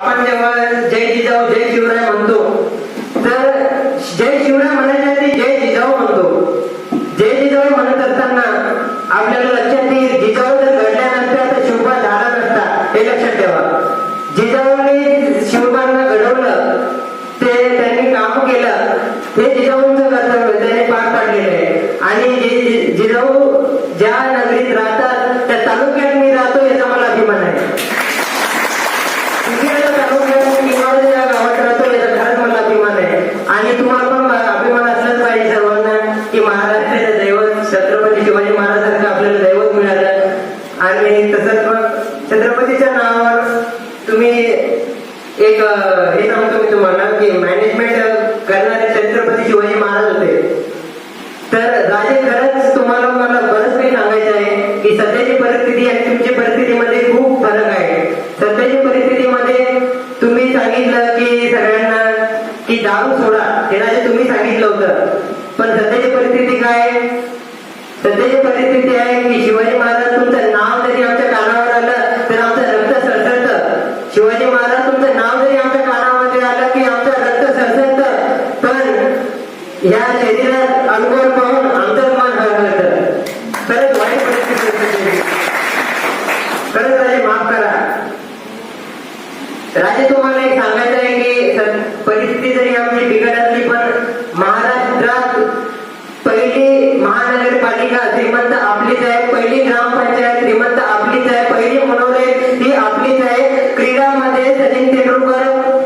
आपण जेव्हा जय जिजाऊ जय शिवराय म्हणतो तर जय शिवराय म्हणायच्या आधी जय जिजाऊ म्हणतो. जय जिजाऊ म्हणत असताना आपल्याला लक्षात येईल जिजाऊ जर घडल्या नसत्या तर शिवबा झाला नसता. हे लक्षात ठेवा. जिजाऊने शिवबांना घडवलं ते त्यांनी काम केलं हे जिजाऊंचं कर्तव्य त्याने पार पाडलेलं आहे. आणि जिजाऊ ज्या की महाराष्ट्राचं दैवत छत्रपती शिवाजी महाराजांचं आपल्याला दैवत मिळालं. आणि तसंच मग छत्रपतीच्या नावावर तुम्ही एक हे सांगतो मी तुम्हाला की मॅनेजमेंट करणारे छत्रपती शिवाजी महाराज होते. तर राजे खरंच तुम्हाला मला बरंच काही सांगायचं आहे की सध्याची परिस्थिती आणि तुमची परिस्थितीमध्ये खूप फरक आहे. सध्याच्या परिस्थितीमध्ये तुम्ही सांगितलं की सगळ्यांना की दारू सोडा हे राजे तुम्ही सांगितलं होतं. पण सध्याची आहे? सध्याची परिस्थिती आहे की शिवाजी महाराज तुमचं नाव जरी आमच्या कानावर आलं तर आमचं रक्त सळसळत. शिवाजी महाराज तुमचं नाव जरी आमच्या कानामध्ये आलं की आमचं रक्त सळसळत. पण या शरीरात अनुभव पाहून आमचं मन हळहळतं खरंच वाईट परिस्थिती खरंच राजे माफ करा. राजे तुम्हाला एक सांगायचं आहे की परिस्थिती जरी आमची बिघडत आपलीच आहे पहिली ग्रामपंचायत श्रीमंत आपलीच आहे पहिली मनोदय ही आपलीच आहे क्रीडामध्ये सचिन तेंडुलकर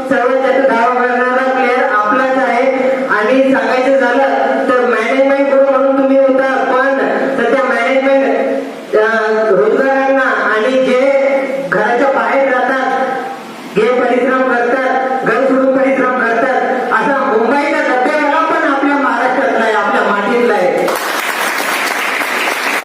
सर्वात जास्त धावा करणारा प्लेअर आपलाच आहे. आणि सांगायचं